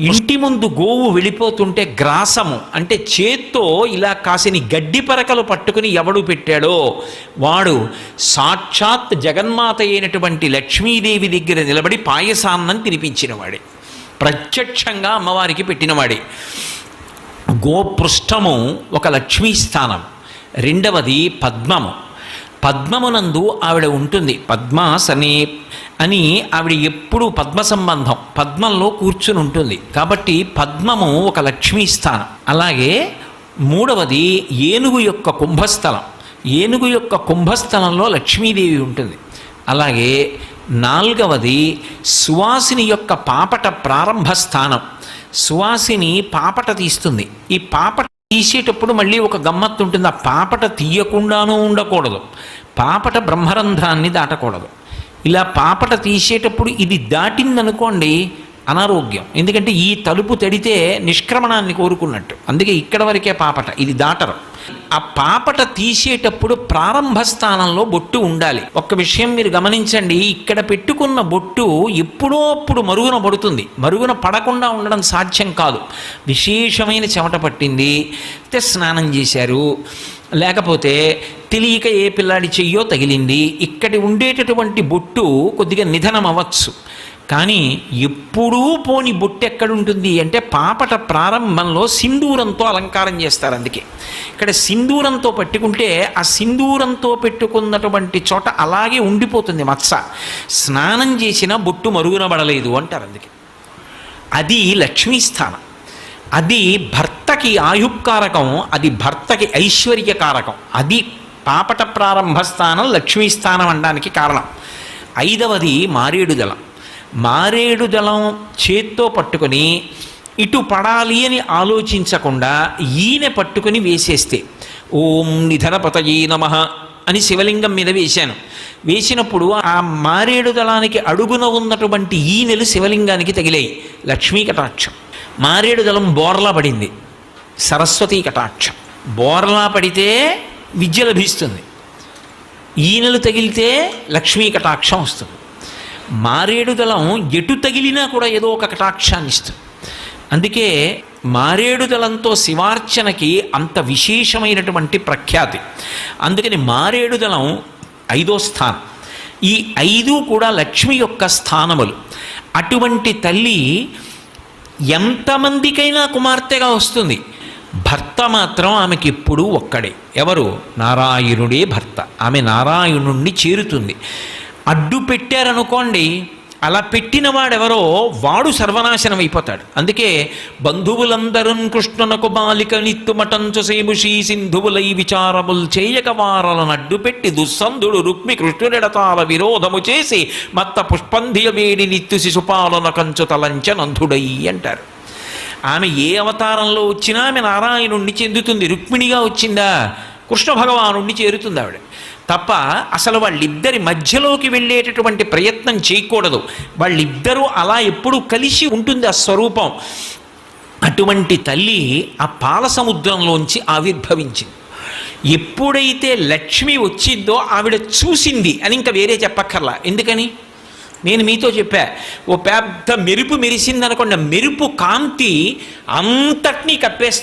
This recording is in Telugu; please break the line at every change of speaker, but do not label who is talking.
ఇంటి ముందు గోవు వెళ్ళిపోతుంటే గ్రాసము అంటే చేత్తో ఇలా కాసిని గడ్డి పరకలు పట్టుకుని ఎవడు పెట్టాడో వాడు సాక్షాత్ జగన్మాత అయినటువంటి లక్ష్మీదేవి దగ్గర నిలబడి పాయసాన్నం తినిపించినవాడే. ప్రత్యక్షంగా అమ్మవారికి పెట్టినవాడే. గోపృష్టము ఒక లక్ష్మీ స్థానం. రెండవది పద్మము. పద్మమునందు ఆవిడ ఉంటుంది. పద్మాసనే అని ఆవిడ ఎప్పుడూ పద్మ సంబంధం పద్మంలో కూర్చుని ఉంటుంది. కాబట్టి పద్మము ఒక లక్ష్మీ స్థానం. అలాగే మూడవది ఏనుగు యొక్క కుంభస్థలం. ఏనుగు యొక్క కుంభస్థలంలో లక్ష్మీదేవి ఉంటుంది. అలాగే నాలుగవది సువాసిని యొక్క పాపట ప్రారంభ స్థానం సువాసిని పాపట తీస్తుంది. ఈ పాపట తీసేటప్పుడు మళ్ళీ ఒక గమ్మత్తు ఉంటుంది. ఆ పాపట తీయకుండానూ ఉండకూడదు. పాపట బ్రహ్మరంధ్రాన్ని దాటకూడదు. ఇలా పాపట తీసేటప్పుడు ఇది దాటిందనుకోండి అనారోగ్యం. ఎందుకంటే ఈ తలుపు తడితే నిష్క్రమణాన్ని కోరుకున్నట్టు. అందుకే ఇక్కడ వరకే పాపట ఇది దాటరు. ఆ పాపట తీసేటప్పుడు ప్రారంభ స్థానంలో బొట్టు ఉండాలి. ఒక్క విషయం మీరు గమనించండి ఇక్కడ పెట్టుకున్న బొట్టు ఎప్పుడో అప్పుడు మరుగున పడుతుంది. మరుగున పడకుండా ఉండడం సాధ్యం కాదు. విశేషమైన చెమట పట్టింది స్నానం చేశారు లేకపోతే తెలియక ఏ పిల్లాడి చెయ్యో తగిలింది ఇక్కడి ఉండేటటువంటి బొట్టు కొద్దిగా నిధనం అవ్వచ్చు కానీ ఎప్పుడూ పోని బొట్టు ఎక్కడుంటుంది అంటే పాపట ప్రారంభంలో సింధూరంతో అలంకారం చేస్తారు అందుకే. ఇక్కడ సింధూరంతో పట్టుకుంటే ఆ సింధూరంతో పెట్టుకున్నటువంటి చోట అలాగే ఉండిపోతుంది మత్స. స్నానం చేసిన బొట్టు మరుగునబడలేదు అంటారు అందుకే. అది లక్ష్మీ స్థానం. అది భర్తకి ఆయుక్కారకం అది భర్తకి ఐశ్వర్యకారకం అది పాపట ప్రారంభ స్థానం లక్ష్మీ స్థానం అనడానికి కారణం. ఐదవది మారేడుదలం మారేడు దళం చేత్తో పట్టుకొని ఇటు పడాలి అని ఆలోచించకుండా ఈయన పట్టుకొని వేసేస్తే ఓం నిధనపతయే నమ అని శివలింగం మీద వేశాను. వేసినప్పుడు ఆ మారేడు దళానికి అడుగున ఉన్నటువంటి ఈనెలు శివలింగానికి తగిలాయి. లక్ష్మీ కటాక్షం. మారేడు దళం బోర్లా పడింది. సరస్వతీ కటాక్షం. బోర్లా పడితే విద్య లభిస్తుంది. ఈనెలు తగిలితే లక్ష్మీ కటాక్షం వస్తుంది. మారేడు దళం ఎటు తగిలినా కూడా ఏదో ఒక కటాక్షాన్ని ఇస్తుంది. అందుకే మారేడు దళంతో శివార్చనకి అంత విశేషమైనటువంటి ప్రఖ్యాతి. అందుకని మారేడు దళం ఐదో స్థానం. ఈ ఐదు కూడా లక్ష్మి యొక్క స్థానములు. అటువంటి తల్లి ఎంతమందికైనా కుమార్తెగా వస్తుంది. భర్త మాత్రం ఆమెకి ఎప్పుడూ ఒక్కడే. ఎవరు? నారాయణుడే భర్త. ఆమె నారాయణుణ్ణి చేరుతుంది. అడ్డు పెట్టారనుకోండి అలా పెట్టిన వాడెవరో వాడు సర్వనాశనం అయిపోతాడు. అందుకే బంధువులందరూ కృష్ణునకు బాలిక నిత్తుమటంచు సేముషీ సింధువులై విచారములు చేయక వారలను అడ్డుపెట్టి దుస్సంధుడు రుక్మి కృష్ణుడెడతాల విరోధము చేసి మత్త పుష్పంధియ వేడి నిత్తు శిశుపాలన కంచు తలంచ నందుడై అంటారు. ఆమె ఏ అవతారంలో వచ్చినా ఆమె నారాయణుణ్ణి చెందుతుంది రుక్మిణిగా వచ్చిందా? కృష్ణ భగవానుణ్ణి చేరుతుంది ఆవిడ. తప్ప అసలు వాళ్ళిద్దరి మధ్యలోకి వెళ్ళేటటువంటి ప్రయత్నం చేయకూడదు. వాళ్ళిద్దరూ అలా ఎప్పుడూ కలిసి ఉంటుంది ఆ స్వరూపం. అటువంటి తల్లి ఆ పాల సముద్రంలోంచి ఆవిర్భవించింది. ఎప్పుడైతే లక్ష్మి వచ్చిందో ఆవిడ చూసింది అని ఇంకా వేరే చెప్పక్కర్లా. ఎందుకని? నేను మీతో చెప్పా ఓ పెద్ద మెరుపు మెరిసిందనుకోండి మెరుపు కాంతి అంతటినీ కప్పేస్తుంది